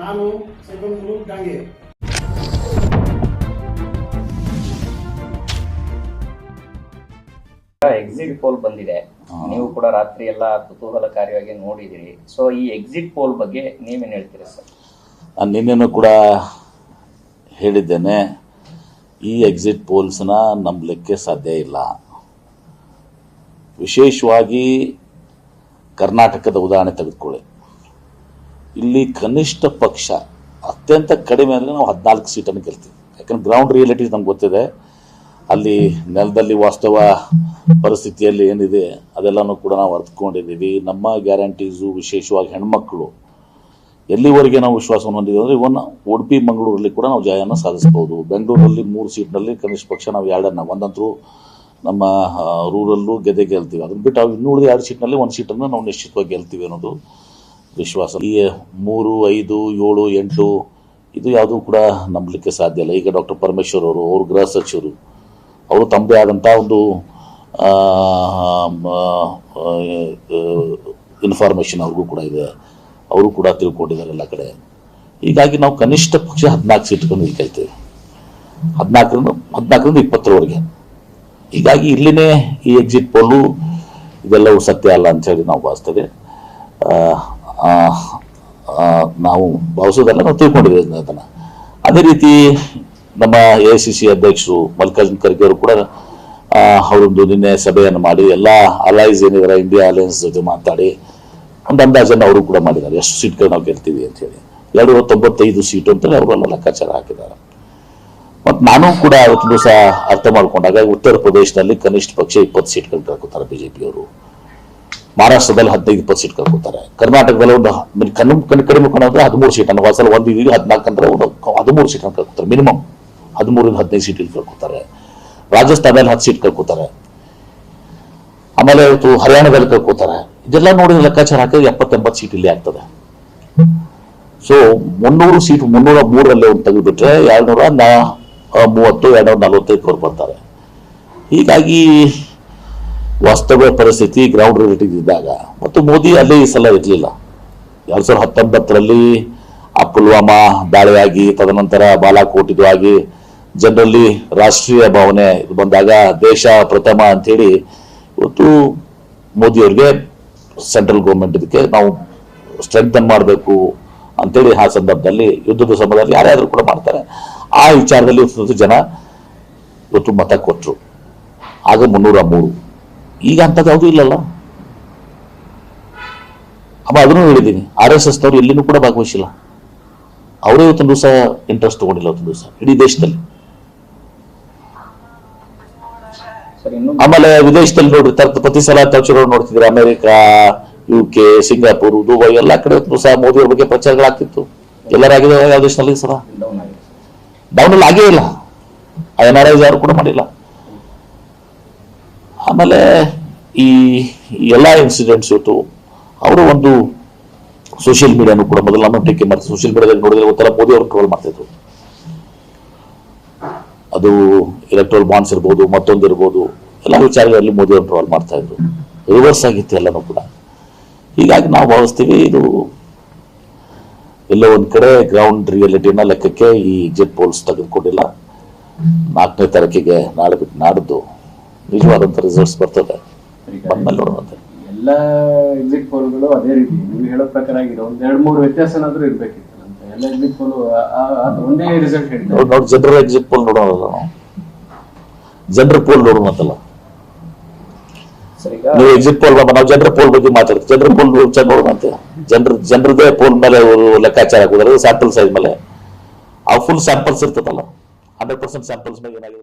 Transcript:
ನಾನು cycle Dange exit poll ಬಂದಿದೆ. ನೀವು ಕೂಡ ರಾತ್ರಿ ಎಲ್ಲ ಕುತೂಹಲಕಾರಿಯಾಗಿ ನೋಡಿದಿರಿ ಸೊ ಈ ಎಕ್ಸಿಟ್ ಪೋಲ್ ಬಗ್ಗೆ ನೀವೇನು ಹೇಳ್ತೀರಾ ಸರ್ ನಾನು ನಿನ್ನೆನೂ ಕೂಡ ಹೇಳಿದ್ದೇನೆ. ಈ ಎಕ್ಸಿಟ್ ಪೋಲ್ಸ್ನ ನಂಬಲಿಕ್ಕೆ ಸಾಧ್ಯ ಇಲ್ಲ. ವಿಶೇಷವಾಗಿ ಕರ್ನಾಟಕದ ಉದಾಹರಣೆ ತೆಗೆದುಕೊಳ್ಳಿ. ಇಲ್ಲಿ ಕನಿಷ್ಠ ಪಕ್ಷ ಅತ್ಯಂತ ಕಡಿಮೆ ಅಂದರೆ ನಾವು ಹದಿನಾಲ್ಕು ಸೀಟನ್ನು ಗೆಲ್ತೀವಿ. ಯಾಕಂದ್ರೆ ಗ್ರೌಂಡ್ ರಿಯಾಲಿಟೀಸ್ ನಮ್ಗೆ ಗೊತ್ತಿದೆ. ಅಲ್ಲಿ ನೆಲದಲ್ಲಿ ವಾಸ್ತವ ಪರಿಸ್ಥಿತಿಯಲ್ಲಿ ಏನಿದೆ ಅದೆಲ್ಲನೂ ಕೂಡ ನಾವು ಅರ್ಥಕೊಂಡಿದ್ದೀವಿ ನಮ್ಮ ಗ್ಯಾರಂಟೀಸು ವಿಶೇಷವಾಗಿ ಹೆಣ್ಮಕ್ಕಳು ಎಲ್ಲಿವರೆಗೆ ನಾವು ವಿಶ್ವಾಸವನ್ನು ಹೊಂದಿದ್ದೀವಿ ಅಂದರೆ ಇವನ್ ಉಡುಪಿ, ಮಂಗಳೂರಲ್ಲಿ ಕೂಡ ನಾವು ಜಯವನ್ನು ಸಾಧಿಸ್ಬೋದು. ಬೆಂಗಳೂರಲ್ಲಿ ಮೂರು ಸೀಟ್ನಲ್ಲಿ ಕನಿಷ್ಠ ಪಕ್ಷ ನಾವು ಎರಡನ್ನ ಒಂದಂತರೂ ನಮ್ಮ ರೂರಲ್ಲೂ ಗೆದ್ದೆ ಗೆಲ್ತೀವಿ. ಅದನ್ನು ಬಿಟ್ಟು ಅವು ಇನ್ನೂ ಉಳಿದ ಎರಡು ಸೀಟ್ನಲ್ಲಿ ಒಂದು ಸೀಟನ್ನು ನಾವು ನಿಶ್ಚಿತವಾಗಿ ಗೆಲ್ತೀವಿ ಅನ್ನೋದು ವಿಶ್ವಾಸ. ಈ ಮೂರು, ಐದು, ಏಳು, ಎಂಟು, ಇದು ಯಾವುದೂ ಕೂಡ ನಂಬಲಿಕ್ಕೆ ಸಾಧ್ಯ ಇಲ್ಲ. ಈಗ ಡಾಕ್ಟರ್ ಪರಮೇಶ್ವರ್ ಅವರು ಅವರು ಗೃಹ ಸಚಿವರು, ಅವರು ತಮ್ಮದೇ ಆದಂಥ ಒಂದು ಇನ್ಫಾರ್ಮೇಷನ್ ಅವ್ರಿಗೂ ಕೂಡ ಇದೆ. ಅವರು ಕೂಡ ತಿಳ್ಕೊಂಡಿದ್ದಾರೆ ಎಲ್ಲ ಕಡೆ. ಹೀಗಾಗಿ ನಾವು ಕನಿಷ್ಠ ಪಕ್ಷ ಹದಿನಾಲ್ಕು ಸೀಟ್ಗಳನ್ನು ಗೆಲ್ತೇವೆ ಹದಿನಾಲ್ಕರಿಂದ ಹದಿನಾಲ್ಕರಿಂದ ಇಪ್ಪತ್ತರವರೆಗೆ. ಹೀಗಾಗಿ ಇಲ್ಲಿನೇ ಈ ಎಕ್ಸಿಟ್ ಪೋಲು ಇದೆಲ್ಲವೂ ಸತ್ಯ ಅಲ್ಲ ಅಂತ ಹೇಳಿ ನಾವು ಭಾವಿಸ್ತೇವೆ. ನಾವು ಭಾವಿಸೋದಲ್ಲ ನಾವು ತಿಳ್ಕೊಂಡಿದ್ದೇವೆ ಅದನ್ನು ಅದೇ ರೀತಿ ನಮ್ಮ ಎ ಸಿ ಸಿ ಅಧ್ಯಕ್ಷರು ಮಲ್ಲಿಕಾರ್ಜುನ್ ಖರ್ಗೆ ಅವರು ಕೂಡ ಅವರೊಂದು ನಿನ್ನೆ ಸಭೆಯನ್ನು ಮಾಡಿ ಎಲ್ಲ ಅಲೈಸ್ ಏನಿದ್ದಾರೆ ಇಂಡಿಯಾ ಅಲೈನ್ಸ್ ಜೊತೆ ಮಾತಾಡಿ, ಒಂದು ಅಂದಾಜನ್ನು ಅವರು ಕೂಡ ಮಾಡಿದ್ದಾರೆ. ಎಷ್ಟು ಸೀಟ್ಗಳು ನಾವು ಗೆಲ್ತೀವಿ ಅಂತ ಹೇಳಿ. ಎರಡು ತೊಂಬತ್ತೈದು ಸೀಟು ಅಂತೇಳಿ ಅವರೆಲ್ಲ ಲೆಕ್ಕಾಚಾರ ಹಾಕಿದ್ದಾರೆ. ಮತ್ತು ನಾನು ಕೂಡ ಅವತ್ತು ದಿವಸ ಅರ್ಥ ಮಾಡಿಕೊಂಡಾಗ ಉತ್ತರ ಪ್ರದೇಶದಲ್ಲಿ ಕನಿಷ್ಠ ಪಕ್ಷ ಇಪ್ಪತ್ತು ಸೀಟ್ಗಳು ಕಳ್ಕೊತಾರೆ ಬಿಜೆಪಿಯವರು. ಮಹಾರಾಷ್ಟ್ರದಲ್ಲಿ ಹದಿನೈದು ಇಪ್ಪತ್ತು ಸೀಟ್ ಕಳ್ಕೊತಾರೆ ಕರ್ನಾಟಕದಲ್ಲಿ ಒಂದು ಕಣ್ಣು ಕಣ್ಣು ಕಡಿಮೆ ಕಾಣೋದ್ರೆ ಹದಿಮೂರು ಸೀಟ್ ಅನ್ನೋ ವಾಸಲ್ ಒಂದು ಇದೀಗ ಹದಿನಾಲ್ಕು ಅಂದ್ರೆ ಒಂದು ಹದಿಮೂರು ಸೀಟ್ ಕಳ್ಕೊತಾರೆ ಮಿನಿಮಮ್. ಹದಿಮೂರಿಂದ ಹದಿನೈದು ಸೀಟ್ ಇಲ್ಲಿ ಕಳ್ಕೊತಾರೆ ರಾಜಸ್ಥಾನದಲ್ಲಿ ಹತ್ತು ಸೀಟ್ ಕಳ್ಕೊತಾರೆ ಆಮೇಲೆ ಇವತ್ತು ಹರಿಯಾಣದಲ್ಲಿ ಕಳ್ಕೊತಾರೆ ಇದೆಲ್ಲ ನೋಡಿದ್ರೆ ಲೆಕ್ಕಾಚಾರ ಹಾಕಿದ್ರೆ ಎಪ್ಪತ್ತೆಂಬತ್ತು ಸೀಟ್ ಇಲ್ಲಿ ಆಗ್ತದೆ. ಸೊ ಮುನ್ನೂರು ಸೀಟ್ ಮುನ್ನೂರ ಮೂರರಲ್ಲಿ ಒಂದು ತೆಗೆದುಬಿಟ್ರೆ ಎರಡ್ನೂರ ನಾ, ಮೂವತ್ತು, ಎರಡ್ನೂರ ನಲವತ್ತೈದು ಬರ್ತಾರೆ. ಹೀಗಾಗಿ ವಾಸ್ತವ ಪರಿಸ್ಥಿತಿ ಗ್ರೌಂಡ್ ರಿಲೇಟಿವ್ ಇದ್ದಾಗ ಮತ್ತು ಮೋದಿ ಅಲ್ಲಿ ಈ ಸಲ ಇರಲಿಲ್ಲ. ಎರಡ್ ಸಾವಿರದ ಹತ್ತೊಂಬತ್ತರಲ್ಲಿ ಆ ಪುಲ್ವಾಮಾ ದಾಳಿಯಾಗಿ, ತದನಂತರ ಬಾಲಾಕೋಟ್ ಇದು ಆಗಿ ಜನರಲ್ಲಿ ರಾಷ್ಟ್ರೀಯ ಭಾವನೆ ಇದು ಬಂದಾಗ ದೇಶ ಪ್ರಥಮ ಅಂತೇಳಿ ಇವತ್ತು ಮೋದಿಯವ್ರಿಗೆ ಸೆಂಟ್ರಲ್ ಗೌರ್ಮೆಂಟ್ ಇದಕ್ಕೆ ನಾವು ಸ್ಟ್ರೆಂಥನ್ ಮಾಡಬೇಕು ಅಂತೇಳಿ ಆ ಸಂದರ್ಭದಲ್ಲಿ ಯುದ್ಧದ ಸಮಯದಲ್ಲಿ ಯಾರ್ಯಾದರೂ ಕೂಡ ಮಾಡ್ತಾರೆ. ಆ ವಿಚಾರದಲ್ಲಿ ಜನ ಇವತ್ತು ಮತ ಕೊಟ್ಟರು ಆಗ ಮುನ್ನೂರ ಮೂರು. ಈಗ ಅಂಥದ್ದು ಯಾವುದೂ ಇಲ್ಲಲ್ಲ. ಅಮ್ಮ ಅದನ್ನು ಹೇಳಿದ್ದೀನಿ. ಆರ್ ಎಸ್ ಎಸ್ ಅವರು ಎಲ್ಲಿನೂ ಕೂಡ ಭಾಗವಹಿಸಿಲ್ಲ. ಅವರೇ ಇವತ್ತೊಂದು ದಿವಸ ಇಂಟ್ರೆಸ್ಟ್ ತಗೊಂಡಿಲ್ಲ ಇವತ್ತೊಂದು ದಿವಸ ಇಡೀ ದೇಶದಲ್ಲಿ. ಆಮೇಲೆ ವಿದೇಶದಲ್ಲಿ ನೋಡ್ರಿ ತರ್ತ ಪ್ರತಿ ಸಲ ತಕ್ಷಣ ನೋಡ್ತಿದ್ರೆ America U K Singapore Dubai ಎಲ್ಲ ಕಡೆ ಇವತ್ತು ಸಹ ಮೋದಿ ಅವ್ರ ಬಗ್ಗೆ ಪ್ರಚಾರಗಳಾಗ್ತಿತ್ತು ಎಲ್ಲರಾಗಿದೆ ಯಾವ ದೇಶದಲ್ಲಿ ಸಲ ಡೌನ್ ಅಲ್ಲಿ ಆಗೇ ಇಲ್ಲ. ಐ ಎನ್ ಆರ್ ಐ ಯಾರು ಕೂಡ ಮಾಡಿಲ್ಲ. ಆಮೇಲೆ ಈ ಎಲ್ಲ ಇನ್ಸಿಡೆಂಟ್ಸ್ ಇವತ್ತು ಅವರು ಒಂದು ಸೋಷಿಯಲ್ ಮೀಡಿಯಾನು ಕೂಡ ಮೊದಲು ನಮ್ಮ ಟೀಕೆ ಮಾಡ್ತಾರೆ ಸೋಷಿಯಲ್ ಮೀಡಿಯಾದಲ್ಲಿ ನೋಡಿದ್ರೆ ಗೊತ್ತಲ್ಲ ಮೋದಿ ಅವರು ಟ್ರೋಲ್ ಮಾಡ್ತಿದ್ರು. ಅದು ಎಲೆಕ್ಟ್ರಲ್ ಬಾಂಡ್ಸ್ ಇರ್ಬೋದು, ಮತ್ತೊಂದು ಇರ್ಬೋದು, ಎಲ್ಲ ವಿಚಾರಗಳಲ್ಲಿ ಮೋದಿ ಅವರು ಟ್ರೋಲ್ ಮಾಡ್ತಾ ಇದ್ರು ರಿವರ್ಸ್ ಆಗಿತ್ತು ಎಲ್ಲನೂ ಕೂಡ. ಹೀಗಾಗಿ ನಾವು ಭಾವಿಸ್ತೀವಿ ಇದು ಎಲ್ಲೋ ಒಂದು ಕಡೆ ಗ್ರೌಂಡ್ ರಿಯಾಲಿಟಿನ ಲೆಕ್ಕಕ್ಕೆ ಈ ಎಕ್ಸಿಟ್ ಪೋಲ್ಸ್ ತೆಗೆದುಕೊಂಡಿಲ್ಲ. ನಾಲ್ಕನೇ ತಾರೀಕಿಗೆ ನಾಳೆ ಬಿಟ್ಟು ನಾಡಿದ್ದು. ನಿಜವಾದಂಥ ರಿಸಲ್ಟ್ಸ್ ಬರ್ತದೆ. ಬಂದ್ಮೇಲೆ ನೋಡೋಣ ಎಲ್ಲ ಎಕ್ಸಿಟ್ ಪೋಲ್ಗಳು ಅದೇ ರೀತಿ. ನೀವು ಹೇಳೋ ಪ್ರಕಾರ ಆಗಿದೆ ಒಂದ್ ಎರಡ್ ಮೂರು ವ್ಯತ್ಯಾಸನಾದ್ರೂ ಇರ್ಬೇಕಿತ್ತು ಅಂತ. ಎಲ್ಲ ಎಕ್ಸಿಟ್ ಪೋಲ್ ಒಂದೇ ರಿಸಲ್ಟ್ ಹೇಳಿದ್ದಾರೆ ನೋಡಿ ಜನರಲ್ ಜನರ ಎಕ್ಸಿಟ್ ಪೋಲ್ ನೋಡೋಣ ನಾವು ಜನರ ಪೋಲ್ ಈಗ ನೀವು ಎಕ್ಸಿಟ್ ಪೋಲ್ ನಾವು ಜನರ ಪೋಲ್ ಬಗ್ಗೆ ಮಾತಾಡ್ತೀವಿ. ಜನರ ಪೋಲ್ ಅಂತ. ಜನರ ಜನರದೇ ಪೋಲ್ ಮೇಲೆ ಲೆಕ್ಕಾಚಾರ ಹಾಕೋದ್ರೆ ಸ್ಯಾಂಪಲ್ ಸೈಜ್ ಮೇಲೆ. ಆ ಫುಲ್ ಸ್ಯಾಂಪಲ್ಸ್ ಇರ್ತದಲ್ಲ. ಹಂಡ್ರೆಡ್ ಪರ್ಸೆಂಟ್ ಸ್ಯಾಂಪಲ್ಸ್ ಮೇಲೆ ಏನಾಗಿದೆ